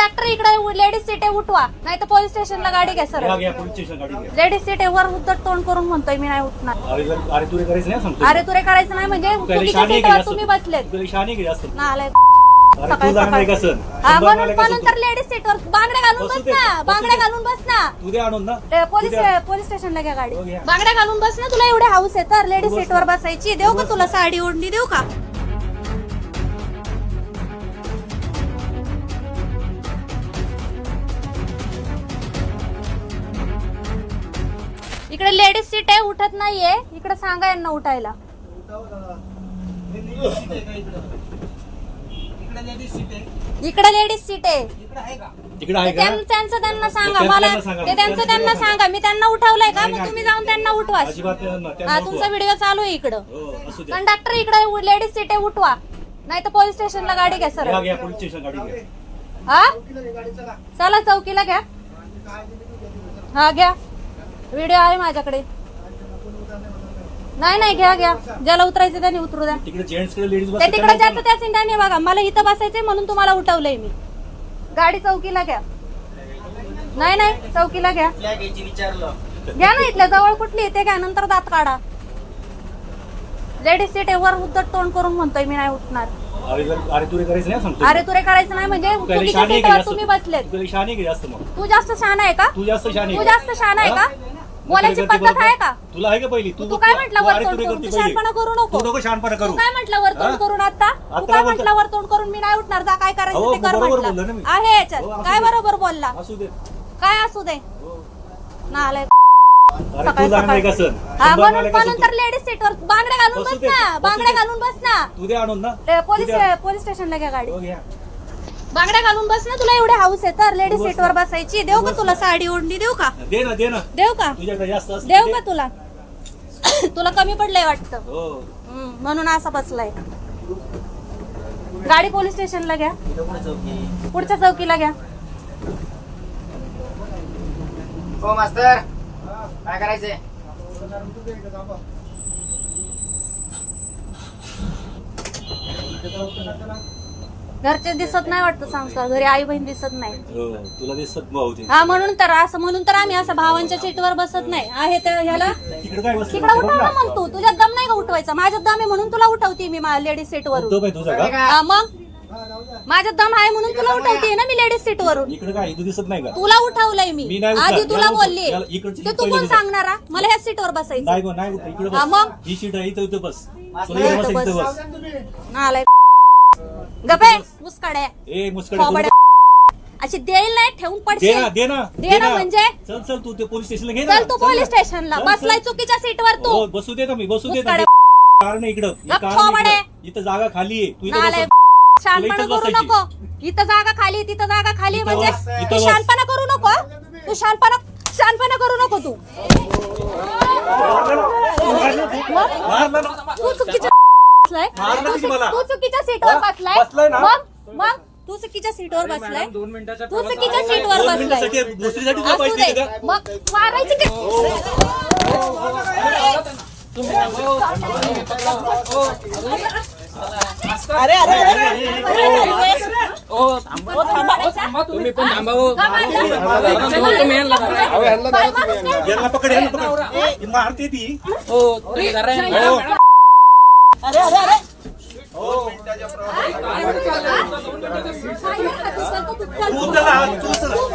Conductor इकडे ladies seat उठवा. नाही तर पोलीस स्टेशनला गाडी घ्या सर लेडीज सीट वर उद्धट तोंड करून म्हणतोय मी नाही उठणार. अरे तुरे करायचं नाही म्हणजे चुकीच्या सीटवर तुम्ही बसलेत. हा म्हणून म्हणून तर लेडीज सीटवर बांगड्या घालून बसू ना बांगड्या. घालून बस ना. पोलीस. पोलीस स्टेशनला घ्या गाडी. बांगड्या घालून बस ना तुला एवढे हाऊस आहे तर लेडीज सीटवर बसायची. देऊ का तुला साडी ओढणी देऊ का? इकडे लेडीज सीट आहे उठत नाहीये. इकडे सांगा यांना उठायला. इकडे लेडीज सीट आहे. तिकडे आहे ते का? त्यां- त्यांचं त्यांना सांगा. मला सांगा. ते त्यांचं त्यांना सांगा. मी त्यांना उठवलंय का? मग. तुम्ही जाऊन त्यांना उठवा. अजिबात नाही, त्यांना हा उठवा. तुमचा व्हिडिओ चालू आहे इकडं. हो असू कंडक्टर इकडे लेडीज सीट आहे उठवा. नाही तर पोलीस स्टेशनला गाडी घ्या सर घ्या घ्या पोलीस स्टेशन गाडी घ्या. हा? चला चौकीला घ्या. हा घ्या. व्हिडिओ आहे माझ्याकडे. नाही नाही घ्या घ्या. ज्याला उतरायचं त्याने उतरू द्या. तिकडे जेंट्सकडे लेडीज ते तिकडे ज्याचं त्या चिंताने बघा. मला इथं बसायचंय म्हणून तुम्हाला उठवलंय मी. गाडी चौकीला घ्या. नाही नाही चौकीला घ्या. घ्या ना इथल्या जवळ कुठली ते घ्या नंतर दात काढा. लेडीज सीट वर उद्धट तोंड करून म्हणतोय मी नाही उठणार. अरे जर अरे तुला करायचं नाही सांगतो अरे तुरे करायचं नाही म्हणजे चुकीच्या सीटवर. तुम्ही बसलेत. तू जास्त शहाणा आहे का? तू जास्त शाने तू जास्त शहाणा आहे का? बोलायची पद्धत आहे का? तुला आहे का पहिली? तू काय म्हटलं वर अरे तोंड तुला करून तू. शहाणपणा करू नको. तू नको शहाणपणा तू करू काय म्हटलं वर तोंड हा? करून आता तू काय. म्हटलं वर तोंड करून? मी नाही उठणार. जा काय करायचं ते कर ना म्हटलं. आहे याच्यात. हो, काय. बरोबर बोलला? असू दे. काय असू दे? म्हणून असं तर. लेडीज सीटवर बांगड्या घालून बसू ना. बांगड्या. घालून बस ना. ना. पोलीस. पोलीस स्टेशनला घ्या गाडी. हो. बांगड्या घालून बस ना तुला एवढे हाऊस आहे तर. लेडीज बस ना. सीटवर बसायची. देऊ का तुला साडी ओढणी देऊ का? दे ना दे ना. देऊ का? तुझ्याकडे जास्त असतं देऊ. का तुला? तुला कमी पडलंय वाटतं. हो. हम्म, म्हणून असा बसलाय. गाडी पोलीस स्टेशनला घ्या. पुढच्या चौकीला घ्या. हो मास्तर. काय करायचंय? घरचे दिसत नाही वाटतं संस्कार घरी आई बहीण दिसत नाही. हो तुला दिसत भाऊ ते. हा म्हणून तर असं म्हणून तर आम्ही असं भावांच्या सीटवर बसत नाही. आहे तर ह्याला तिकडे काय बसलं? तिकडे उठव ना मग तू तुझ्यात दम नाही का उठवायचा? माझ्यात दम आहे म्हणून तुला उठवते मी लेडीज तुझा का? हा मग? माझ्यात दम आहे म्हणून तुला उठवते ना मी लेडीज इकडे काय? तू दिसत नाही का? तुला उठवलंय मी. मी नाही उठणार. आधी तुला याला उठव. बोलली याला इकडची ते कोण. सांगणार? मला ह्या सीटवर बसायचं नाही गो नाही इकडे हा, बस. मग? ही सीट आहे इथं इथं बस. तुला इथं इथं बस इथं बस. बस. नालाय. गपे मुसकाड्या ए मुस्कडे थोबाड्या. अशी देईल नाही ठेवून दे पडशील दे ना दे ना म्हणजे? चल चल तू ते पोलीस स्टेशनला घे ना चल तू पोलीस ना. स्टेशनला चल, बसलाय चल. चुकीच्या सीटवर तू हो बसू दे ना मी बसू दे ना मुस्काड्या. कारण इकडं हे कारण. इकडं. इथं जागा खाली आहे तू इथं नालाय. शानपणा करू बसायची. नको इथं जागा खाली तिथं जागा खाली म्हणजे इथं तू बस. शानपणा करू नको हं? तू शानपणा शानपणा करू नको तू मारलं ना. तू चुकीच्या बसलाय? तू की चुक- मला? तू चुकीच्या सीटवर हा? बसलाय? बसलाय ना? मग? मग? तू चुकीच्या सीटवर बसलाय? दोन मिनिटाच्या तू चुकीच्या सीटवर दोन बसलाय. मिनिटासाठी दुसरीसाठी तुला असू पैसे दे. देते का मग मारायची की? तुम्ही. पण थांबा हो. तुम्ही यांना धरा. यांना पकड यांना पकड ही मारते ती. हो, तुम्ही धरा यांना. हो. तू चला तू चला. शाळेची